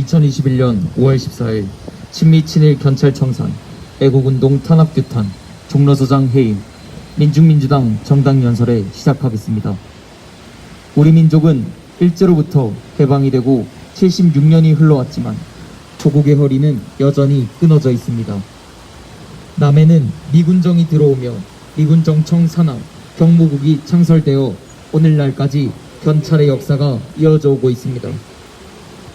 2021년 5월 14일 친미 친일 견찰 청산 애국운동 탄압규탄 종로소장 해임 민중민주당 정당 연설에 시작하겠습니다. 우리 민족은 일제로부터 해방이 되고 76년이 흘러왔지만 조국의 허리는 여전히 끊어져 있습니다. 남해는 미군정이 들어오며 미군정청 산하 경무국이 창설되어 오늘날까지 견찰의 역사가 이어져 오고 있습니다.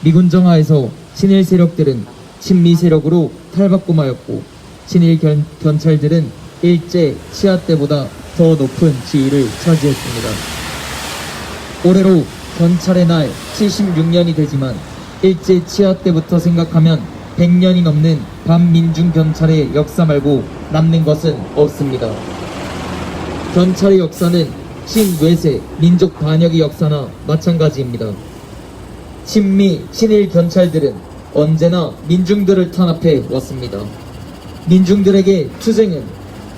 미군 정하에서 친일 세력들은 친미 세력으로 탈바꿈하였고 친일 견, 견찰들은 일제 치하 때보다 더 높은 지위를 차지했습니다. 올해로 견찰의 날 76년이 되지만 일제 치하 때부터 생각하면 100년이 넘는 반민중 견찰의 역사 말고 남는 것은 없습니다. 견찰의 역사는 친외세 민족 반역의 역사나 마찬가지입니다. 친미, 친일 견찰들은 언제나 민중들을 탄압해 왔습니다. 민중들에게 투쟁은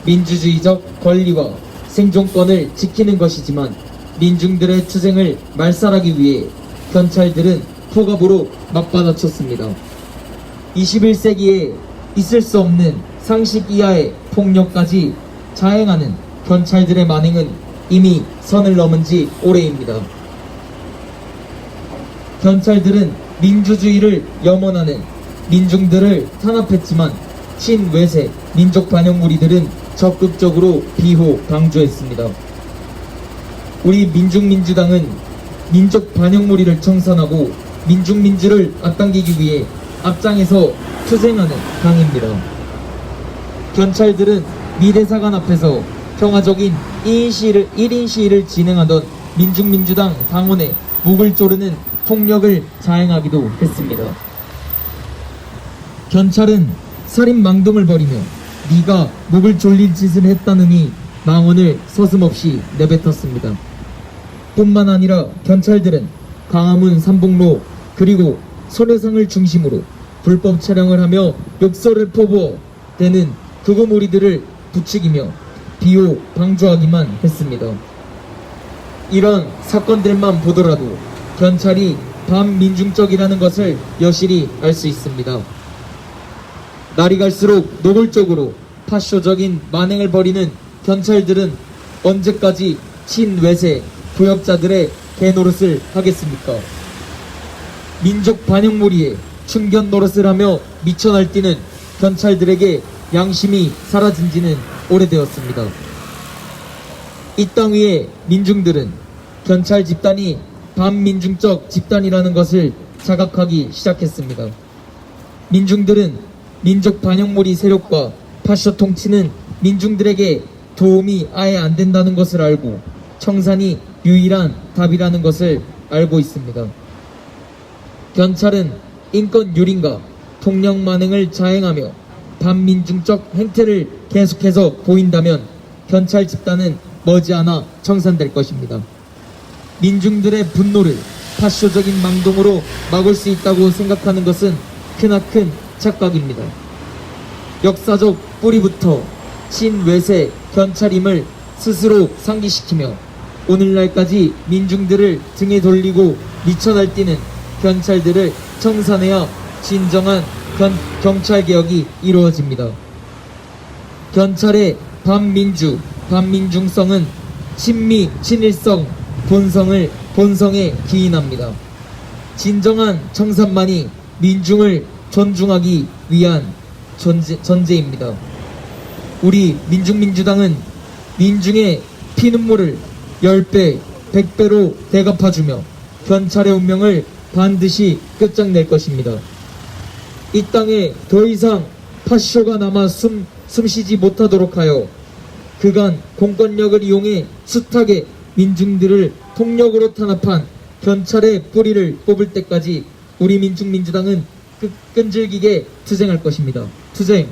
민주주의적 권리와 생존권을 지키는 것이지만 민중들의 투쟁을 말살하기 위해 견찰들은 포갑으로 맞받아쳤습니다. 21세기에 있을 수 없는 상식 이하의 폭력까지 자행하는 견찰들의 만행은 이미 선을 넘은 지 오래입니다. 견찰들은 민주주의를 염원하는 민중들을 탄압했지만 친외세 민족 반영 무리들은 적극적으로 비호 강조했습니다. 우리 민중민주당은 민족 반영 무리를 청산하고 민중민주를 앞당기기 위해 앞장에서 투쟁하는 당입니다. 견찰들은 미대사관 앞에서 평화적인 1인 시위를, 1인 시위를 진행하던 민중민주당 당원의 목을 조르는 폭력을 자행하기도 했습니다. 견찰은 살인 망동을 벌이며 네가 목을 졸릴 짓을 했다느니 망언을 서슴없이 내뱉었습니다. 뿐만 아니라 견찰들은 강화문 삼봉로 그리고 소래상을 중심으로 불법 촬영을 하며 욕설을 퍼부어 대는 극우무리들을 부추기며 비호 방조하기만 했습니다. 이런 사건들만 보더라도 견찰이 반민중적이라는 것을 여실히 알 수 있습니다. 날이 갈수록 노골적으로 파쇼적인 만행을 벌이는 견찰들은 언제까지 친외세 부역자들의 개노릇을 하겠습니까? 민족 반영무리에 충견 노릇을 하며 미쳐 날뛰는 견찰들에게 양심이 사라진 지는 오래되었습니다. 이 땅 위에 민중들은 견찰 집단이 반민중적 집단이라는 것을 자각하기 시작했습니다. 민중들은 민족 반영몰이 세력과 파쇼 통치는 민중들에게 도움이 아예 안 된다는 것을 알고 청산이 유일한 답이라는 것을 알고 있습니다. 견찰은 인권 유린과 폭력 만행을 자행하며 반민중적 행태를 계속해서 보인다면 견찰 집단은 머지않아 청산될 것입니다. 민중들의 분노를 파쇼적인 망동으로 막을 수 있다고 생각하는 것은 크나큰 착각입니다. 역사적 뿌리부터 친외세 견찰임을 스스로 상기시키며 오늘날까지 민중들을 등에 돌리고 미쳐 날뛰는 견찰들을 청산해야 진정한 견- 경찰개혁이 이루어집니다. 견찰의 반민주, 반민중성은 친미, 친일성, 본성을 본성에 기인합니다. 진정한 청산만이 민중을 존중하기 위한 전제, 전제입니다. 우리 민중민주당은 민중의 피눈물을 10배, 100배로 대갚아주며 견찰의 운명을 반드시 끝장낼 것입니다. 이 땅에 더 이상 파쇼가 남아 숨, 숨쉬지 못하도록 하여 그간 공권력을 이용해 숱하게 민중들을 폭력으로 탄압한 견찰의 뿌리를 뽑을 때까지 우리 민중민주당은 끈- 끈질기게 투쟁할 것입니다. 투쟁